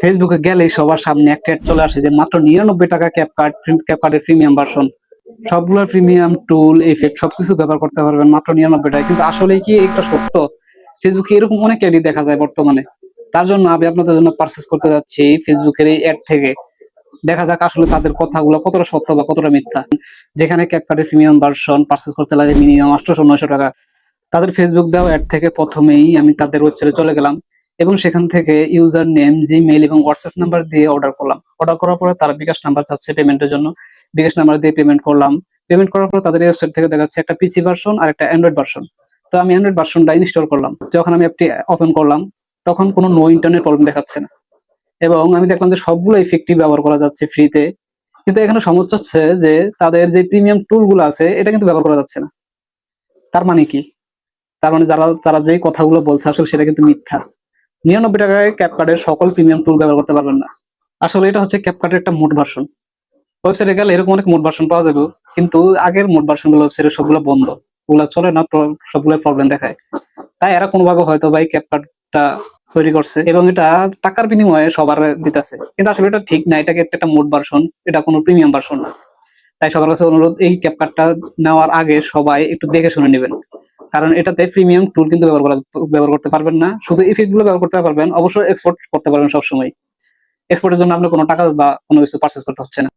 ফেসবুকে গেলেই সবার সামনে একটা ad চলে আসে যে, মাত্র নিরানব্বই টাকা ক্যাপকার্ড ক্যাপকার্ডের প্রিমিয়াম ভার্সন। সবগুলোর প্রিমিয়াম, টুল এফেক্ট সবকিছু ব্যবহার করতে পারবেন মাত্র নিরানব্বই টাকা কিন্তু আসলে কি এটা সত্য? ফেসবুকে এরকম অনেক অ্যাডই দেখা যায় বর্তমানে। তার জন্য আমি আপনাদের জন্য পারচেস করতে যাচ্ছি ফেসবুকের এই অ্যাড থেকে। দেখা যাক আসলে তাদের কথাগুলো কতটা সত্য বা কতটা মিথ্যা। যেখানে ক্যাপকার্ডের প্রিমিয়াম ভার্সন পারচেস করতে লাগে মিনিমাম আটশোশো নয়শো টাকা। তাদের ফেসবুক দেওয়া অ্যাড থেকে প্রথমেই আমি তাদের ওয়েবসাইটে চলে গেলাম। এবং সেখান থেকে ইউজার নেম জিমেইল এবং হোয়াটসঅ্যাপ নাম্বার দিয়ে অর্ডার করলাম। অর্ডার করার পরে তারা বিকাশ নাম্বার চাচ্ছে পেমেন্টের জন্য। বিকাশ নাম্বার দিয়ে পেমেন্ট করলাম। পেমেন্ট করার পর তাদের ওয়েবসাইট থেকে দেখাচ্ছে একটা পিসি ভার্সন আর একটা অ্যান্ড্রয়েড ভার্সন তো আমি অ্যান্ড্রয়েড ভার্সনটা ইনস্টল করলাম। যখন আমি অ্যাপটি ওপেন করলাম, তখন কোনো নো ইন্টারনেট প্রবলেম দেখাচ্ছে না। এবং আমি দেখলাম যে সবগুলো ইফেক্টিভ ব্যবহার করা যাচ্ছে ফ্রিতে কিন্তু এখানে সমস্যা হচ্ছে যে তাদের যে প্রিমিয়াম টুলগুলো আছে, এটা কিন্তু ব্যবহার করা যাচ্ছে না। তার মানে কি? তার মানে যারা, তারা যে কথাগুলো বলছে, আসলে সেটা কিন্তু মিথ্যা। নিরানব্বই টাকায় ক্যাপকার্ডের সকল প্রিমিয়াম টুল ব্যবহার করতে পারবেন না। আসলে এটা হচ্ছে ক্যাপকার্ডের একটা মোট ভার্সন ওয়েবসাইটে গেলে এরকম অনেক মোড ভার্সন পাওয়া যাবে, কিন্তু আগের মোট ভার্সনগুলো ওয়েবসাইটে সবগুলো বন্ধ। ওগুলো চলে না সবগুলো প্রবলেম দেখায়। তাই এরা কোনোভাবে হয়তো বা এই ক্যাপকার্ডটা তৈরি করছে এবং এটা টাকার বিনিময়ে সবার দিতেছে। কিন্তু আসলে এটা ঠিক না, এটাকে একটা মোট ভার্সন এটা কোনো প্রিমিয়াম ভার্সন না। তাই সবার কাছে অনুরোধ, এই ক্যাপকার্ডটা নেওয়ার আগে সবাই একটু দেখে শুনে নেবেন। কারণ এটাতে প্রিমিয়াম টুল কিন্তু ব্যবহার করা ব্যবহার করতে পারবেন না। শুধু ইফেক্টগুলো ব্যবহার করতে পারবেন, অবশ্যই এক্সপোর্ট করতে পারবেন সবসময়। এক্সপোর্টের জন্য আপনার কোনো টাকা বা কোনো কিছু পারচেস করতে হচ্ছে না।